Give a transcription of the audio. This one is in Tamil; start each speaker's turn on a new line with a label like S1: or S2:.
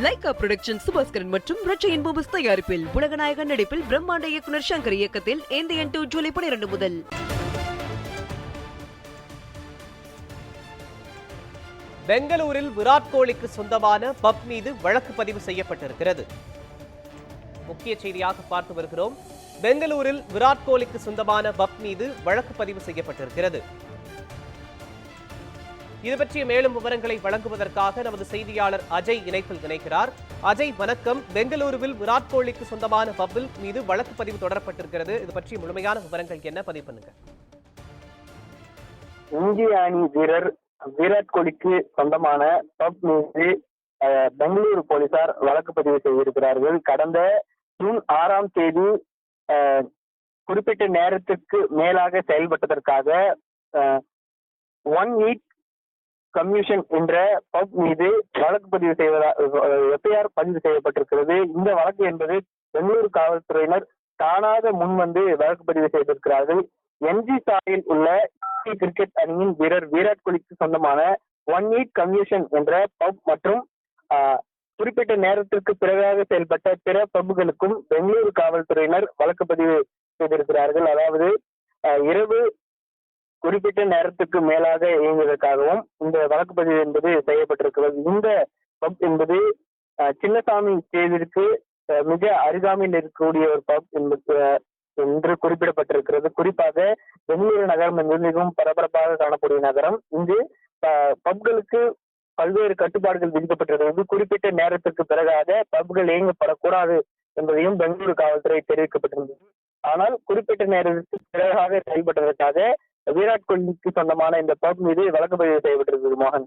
S1: லைகா புரொடக்ஷன் சுபாஸ்கரன் மற்றும் ரச்சையின் பூபஸ் தயாரிப்பில் உலகநாயகன் நடிப்பில் பிரம்மாண்ட இயக்குனர் சங்கர் இயக்கத்தில் இந்தியன் டூ ஜூலை பனிரெண்டு முதல்.
S2: பெங்களூரில் விராட் கோலிக்கு சொந்தமான பப் மீது வழக்கு பதிவு செய்யப்பட்டிருக்கிறது. முக்கிய செய்தியாக பார்த்து வருகிறோம். பெங்களூரில் விராட் கோலிக்கு சொந்தமான பப் மீது வழக்கு பதிவு செய்யப்பட்டிருக்கிறது. இது பற்றிய மேலும் விவரங்களை வழங்குவதற்காக நமது செய்தியாளர் அஜய் இணைப்பில் இணைக்கிறார். அஜய் வணக்கம். பெங்களூருவில் விராட் கோலிக்கு சொந்தமான பப்பில் மீது வழக்கு பதிவு தொடரப்பட்டிருக்கிறது. இது பற்றிய முழுமையான விவரங்கள் என்ன? பதிவு பண்ணுங்க.
S3: இந்திய அணி வீரர் விராட் கோலிக்கு சொந்தமான பப் மீது பெங்களூரு போலீசார் வழக்கு பதிவு செய்திருக்கிறார்கள். கடந்த ஜூன் ஆறாம் தேதி குறிப்பிட்ட நேரத்திற்கு மேலாக செயல்பட்டதற்காக ஒன் வீக் கமிஷன் என்ற பப் மீது வழக்கு பதிவு செய்வதா எஃப்ஐஆர் பதிவு செய்யப்பட்டிருக்கிறது. இந்த வழக்கு என்பது பெங்களூரு காவல்துறையினர் தானாக முன்வந்து வழக்கு பதிவு செய்திருக்கிறார்கள். எம்ஜி சாலையில் உள்ள கிரிக்கெட் அணியின் வீரர் விராட் கோலிக்கு சொந்தமான ஒன் எயிட் கம்யூஷன் என்ற பப் மற்றும் ஆஹ், குறிப்பிட்ட நேரத்திற்கு பிறகாக செயல்பட்ட பிற பப்புகளுக்கும் பெங்களூரு காவல்துறையினர் வழக்கு பதிவு செய்திருக்கிறார்கள். அதாவது இரவு குறிப்பிட்ட நேரத்துக்கு மேலாக இயங்குவதற்காகவும் இந்த வழக்கு பதிவு என்பது செய்யப்பட்டிருக்கிறது. இந்த பப் என்பது ஆஹ், சின்னசாமி தேர்விற்கு மிக அருகாமையில் இருக்கக்கூடிய ஒரு பப் என்பது என்று குறிப்பிடப்பட்டிருக்கிறது. குறிப்பாக பெங்களூரு நகரம் என்பது மிகவும் பரபரப்பாக காணக்கூடிய நகரம். இங்கு ஆஹ், பப்களுக்கு பல்வேறு கட்டுப்பாடுகள் விதிக்கப்பட்டிருக்கிறது. குறிப்பிட்ட நேரத்திற்கு பிறகாக பப்கள் இயங்கப்படக்கூடாது என்பதையும் பெங்களூரு காவல்துறை தெரிவிக்கப்பட்டிருந்தது. ஆனால் குறிப்பிட்ட நேரத்திற்கு பிறகாக செயல்பட்டதற்காக விராட் கோலிக்கு சொந்தமான இந்த பப் மீது வழக்கு பதிவு செய்யப்பட்டிருக்கிறது மோகன்.